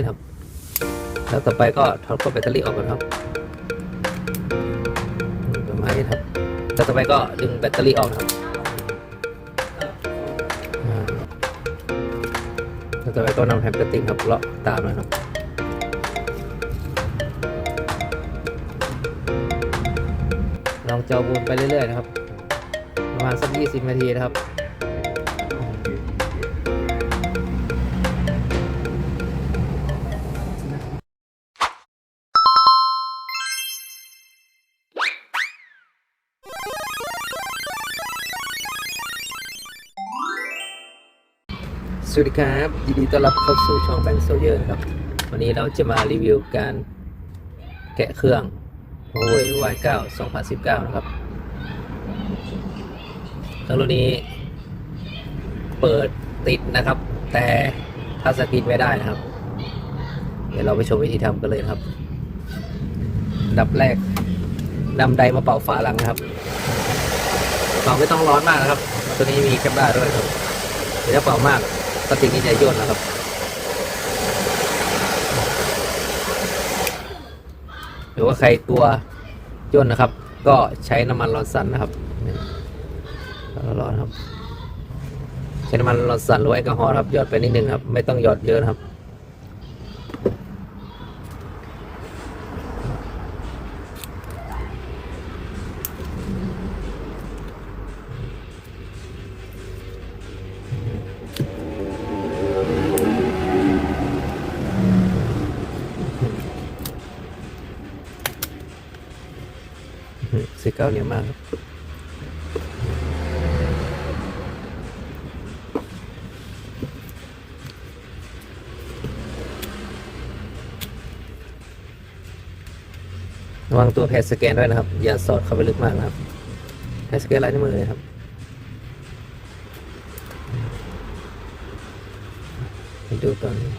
นะครับ แล้วต่อไปก็ถอดขั้วแบตเตอรี่ออกก่อนครับประมาณนี้ครับแล้วต่อไปก็ดึงแบตเตอรี่ออกนะครับแล้วต่อไปก็นำแผ่นพลาสติกครับเลาะตามนะครับลองเจาะบูนไปเรื่อยๆนะครับ ประมาณสัก 20 นาทีนะครับ สวัสดีครับยินดีต้อนรับเข้าสู่ช่องแบงค์โซเยอร์นครับ วันนี้เราจะมารีวิวการแกะเครื่อง Huawei Y9 2019 นะครับเครื่องรุ่นนี้เปิดติดนะครับ แต่ทัชสกรีนไม่ได้นะครับ เดี๋ยวเราไปชมวิธีทำกันเลยครับดับแรกนำไดมาเป่าฝาหลังนะครับเป่าไม่ต้องร้อนมากนะครับ ตัวนี้มีแคมบ้าด้วยครับเดี๋ยวถ้าเป่ามาก พลาสติกนี้จะย่นนะครับหรือว่าใครกลัวย่นนะครับ ก็ใช้น้ำมันร้อนสันนะครับร้อนๆครับ ใช้น้ำมันร้อนสันหรือแอลกอฮอล์ครับหยอดไปนิดนึงครับ ไม่ต้องหยอดเยอะนะครับ สีเกาเหนียวมากครับระวังตัวแพดสแกนด้วยนะครับ อย่าสอดเข้าไปลึกมากนะครับแพดสแกนลายนิ้วมือเลยครับให้ดูตอนนี้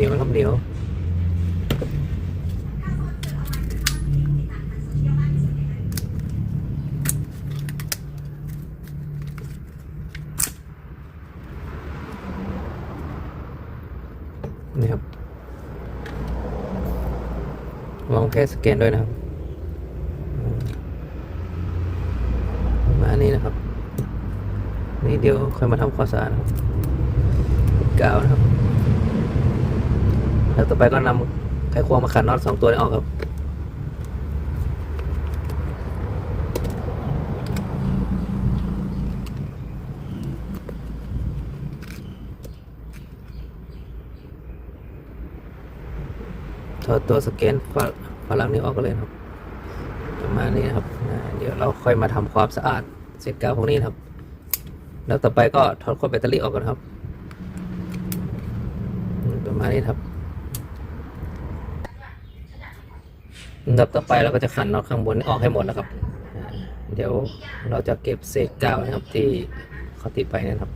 เหนียวครับเหนียวนี่ครับลองแค่สแกนด้วยนะครับมาณนี้นะครับ นี่เดี๋ยวค่อยมาทำความสอาดนะครับกาวนะครับ แล้วต่อไปก็นำไขควงมาขันน็อตสองตัวนี้ออกครับถอดตัวสแกนฝาหลังนี้ออกกันเลยครับประมาณนี้นะครับ เดี๋ยวเราค่อยมาทำความสะอาดเศษกาวพวกนี้นครับ แล้วต่อไปก็ถอดขั้วแบตเตอรี่ออกกันครับ ประมาณนี้ครับ อันดับต่อไปเราก็จะขันน็อตข้างบนออกให้หมดนะครับ เดี๋ยวเราจะเก็บเศษกาวนะครับที่เขาติดไปนะครับ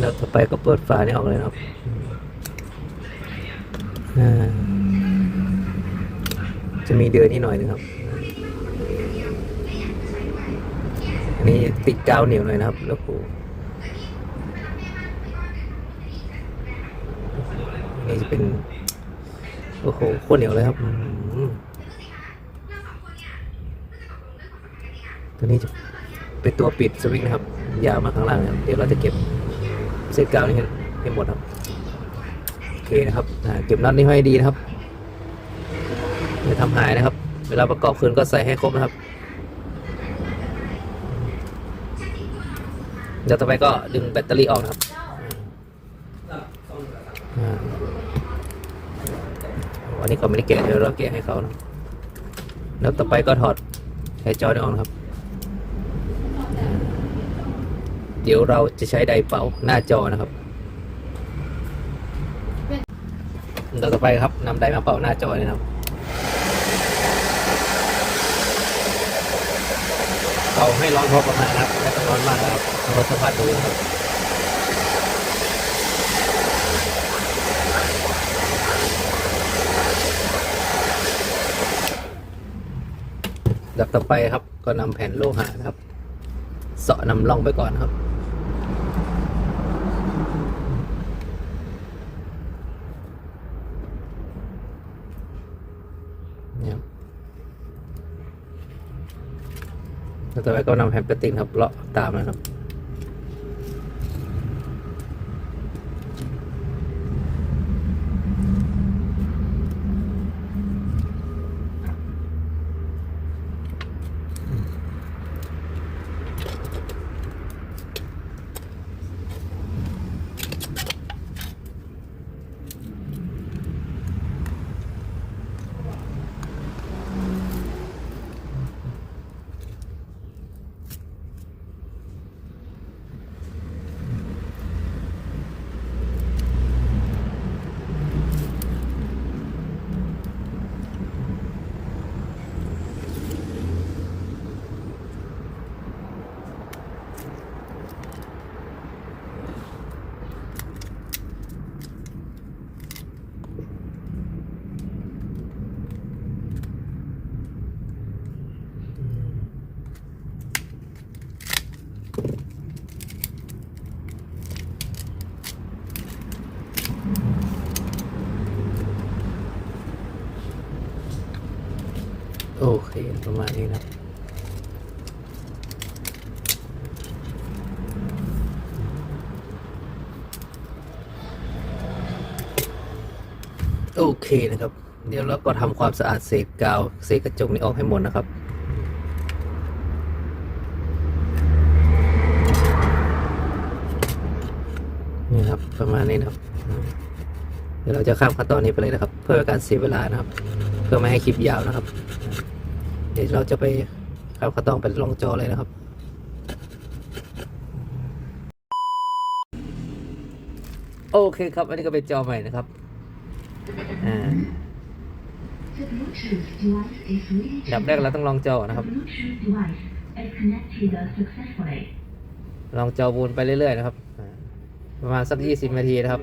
แล้วต่อไปก็เปิดฝานี่ออกเลยครับจะมีเดือนนิดหน่อยนึงครับ อันนี้ติดกาวเหนียวหน่อยนะครับ แล้วก็อันนี่จะเป็น โอ้โหโคตรเหนียวเลยครับตัวนี้จะเป็นตัวปิดสวิตช์นะครับ ยาวมาข้างล่างครับเดี๋ยวเราจะเก็บ เศษกาวนี้ให้หมดครับโอเคนะครับเก็บน็อตนี้ให้ดีนะครับอย่าทำหายนะครับ เวลาประกอบคืนก็ใส่ให้ครบนะครับเดี๋ยวต่อไปก็ดึงแบตเตอรี่ออกนะครับอันนี้เขาไม่ได้แกะเดี๋ยวเราแกะให้เขานะแล้วต่อไปก็ถอดไอจอนี้ออกครับ เดี๋ยวเราจะใช้ไดเป่าหน้าจอนะครับแล้วต่อไปครับนำไดมาเป่าหน้าจอเลยนะครับเป่าให้ร้อนพอประมาณนะครับไม่ต้องร้อนมากนะครับเราสัมผัสดูนะครับดับต่อไปครับก็นำแผ่นโลหะนะครับเสาะนำร่องไปก่อนครับ เนี่ยครับแล้วต่อไปก็นำแผ่นพลาสติกครับเลาะตามนะครับ โอเค ประมาณนี้นะโอเคนะครับ เดี๋ยวเราก็ทำความสะอาดเศษกาวเศษกระจกนี้ออกให้หมดนะครับนี่ครับประมาณนี้นะครับ เดี๋ยวเราจะข้ามขั้นตอนนี้ไปเลยนะครับ เพื่อการเสียเวลานะครับ เพื่อไม่ให้คลิปยาวนะครับ เดี๋ยวเราจะไปข้ามขั้อนไปลองจอเลยนะครับ โอเคครับ อันนี้ก็เป็นจอใหม่นะครับอ่า The Bluetooth device is ready อันดับแรกเราต้องลองจอนะครับ ลองจอวนไปเรื่อยๆนะครับ ประมาณสัก 20 นาทีนะครับ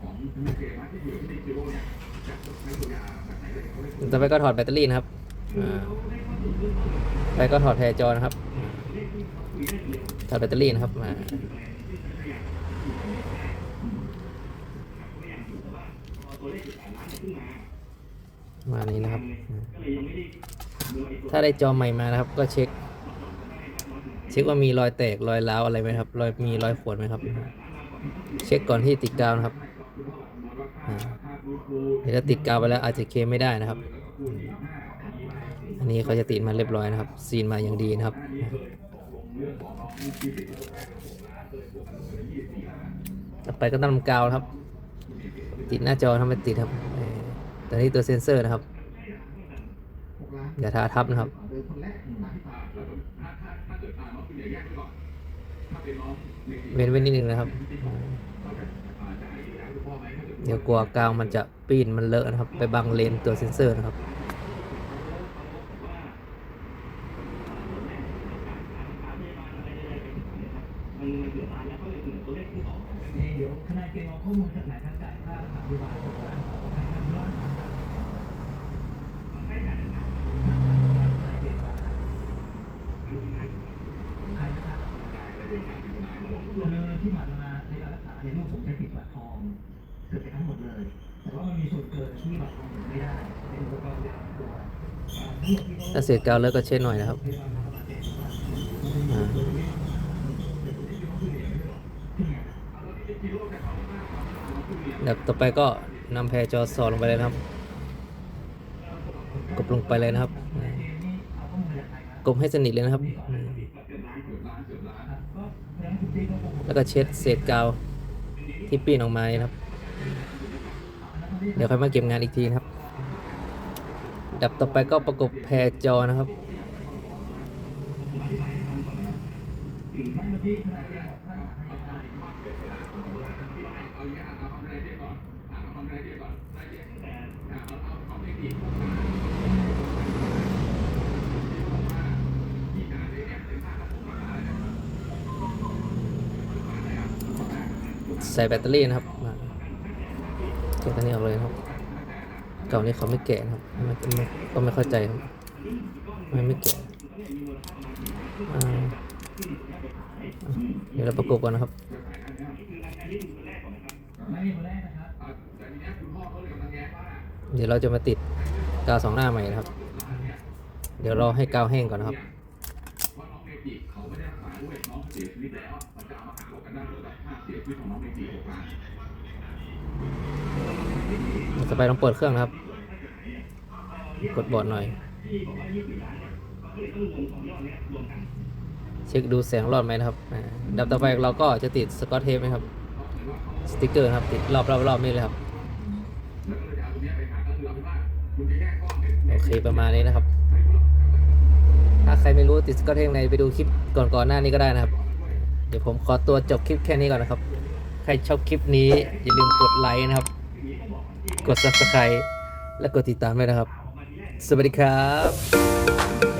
ต่อไปก็ถอดแบตเตอรี่นะครับอ่าไปก็ถอดแพรจอนะครับ ถอดแบตเตอรี่นะครับมามานี้นะครับ ถ้าได้จอใหม่มานะครับ ก็เช็ค เช็คว่ามีรอยแตกรอยร้าวอะไรไหมครับ รอยมีรอยขวนไหมครับ เช็คก่อนที่ติดกาวนะครับอ่า เดี๋ยวถ้าติดกาวไปแล้วอาจจะเคลมไม่ได้นะครับ อันนี้เขาจะติดมาเรียบร้อยนะครับ ซีนมาอย่างดีนะครับต่อไปก็ต้องทำกาวครับ ติดหน้าจอทำไมติดครับเอ่อตัวนี้ตัวเซนเซอร์นะครับอย่าทาทับนะครับเว้นไว้นิดนึงนะครับ เดี๋ยวกลัวกาวมันจะปีนมันเลอะนะครับ ไปบังเลนตัวเซนเซอร์นะครับเดี๋ยวทนายเกณฑ์เอาข้อมูลจากไหนทางจ่ายค่ารักษาพยาบาลของร้านของทางทางร้านที่ผ่านมาในการรักษาในลูกผมใช้ติดบัตรทอง เกือบไปทั้งหมดเลย แต่ว่ามันมีส่วนเกินที่บัตรทองหมุนไม่ได้เป็นอุปกรณ์เดียวตัวถ้าเศษกาวเลอะก็เช็ดหน่อยนะครับอ่าเดี๋ยวต่อไปก็นำแพรจอสอดลงไปเลยนะครับกดลงไปเลยนะครับกดให้สนิทเลยนะครับอืมแล้วก็เช็ดเศษกาวที่ปีนออกมานะครับ เดี๋ยวค่อยมาเก็บงานอีกทีนะครับ ดับต่อไปก็ประกบแพรจอนะครับใส่แบตเตอรี่นะครับ มาแกะตัวนี้ออกเลยครับเก่านี้เขาไม่แกะครับม่ไม่ก็ไม่เข้าใจครับไม่ไม่แกะเดี๋ยวเราประกบกันนะครับไม่มีคนนะครับเดี๋ยวเราจะมาติดกาวสองหน้าใหม่นะครับ เดี๋ยวรอให้กาวแห้งก่อนนะครับ ต่อไปลองเปิดเครื่องนะครับ กดบอร์ดหน่อย เช็คดูแสงรอดไหมนะครับดับต่อไปเราก็จะติดสกอตเทปนะครับ สติกเกอร์ครับ ติดรอบรอบรอบนี้เลยครับ โอเคประมาณนี้นะครับ ถ้าใครไม่รู้ติดสกอตเทปไหนไปดูคลิปก่อนๆหน้านี้ก็ได้นะครับ เดี๋ยวผมขอตัวจบคลิปแค่นี้ก่อนนะครับ ใครชอบคลิปนี้อย่าลืมกดไลค์นะครับ กด subscribe และกดติดตามด้วยนะครับ สวัสดีครับ